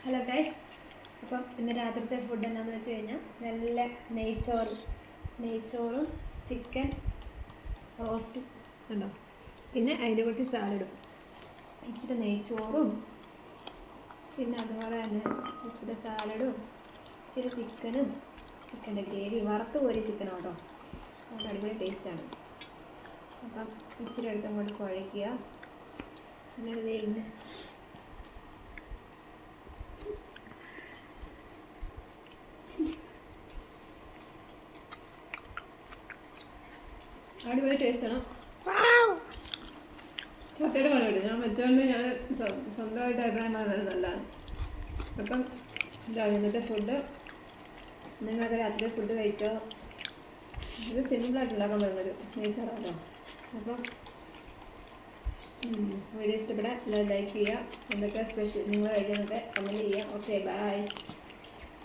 Hello guys അപ്പം ഇന്ന് രാത്രിത്തെ ഫുഡ് എന്താണെന്ന് വെച്ച് കഴിഞ്ഞാൽ നല്ല നെയ്ച്ചോറ്. നെയ്ച്ചോറും ചിക്കൻ റോസ്റ്റും ഉണ്ടോ? പിന്നെ അതിന്റെ കൂട്ടി സാലഡും ഇച്ചിരി നെയ്ച്ചോറും പിന്നെ അതുപോലെ തന്നെ ഇച്ചിരി സാലഡും ഇച്ചിരി ചിക്കനും ചിക്കന്റെ ഗ്രേവി വറുത്ത് പോരി ചിക്കനും കേട്ടോ അത് അടിപൊളി ടേസ്റ്റാണ് അപ്പം ഇച്ചിരി എടുത്ത് അങ്ങോട്ട് കുഴയ്ക്കുക. ദേ അടിപൊളി ടേസ്റ്റാണ് സത്യയുടെ പറയുള്ളൂ ഞാൻ വെച്ചോണ്ട് ഞാൻ സ്വ- സ്വന്തമായിട്ട് അഭിപ്രായം പറഞ്ഞത് നല്ലതാണ്. അപ്പം ഇതാണ് ഇന്നത്തെ ഫുഡ് നിങ്ങളൊക്കെ രാത്രി ഫുഡ് കഴിച്ചോ? ഇത് സിമ്പിളായിട്ട് ഉണ്ടാക്കാൻ പറ്റുന്നൊരു നെയ്ച്ചോറാണല്ലോ അപ്പം വീഡിയോ ഇഷ്ടപ്പെടാൻ ലൈക്ക് ചെയ്യുക. എന്തൊക്കെ സ്പെഷ്യൽ നിങ്ങൾ കഴിക്കുന്നതൊക്കെ കമന്റ് ചെയ്യുക. Okay bye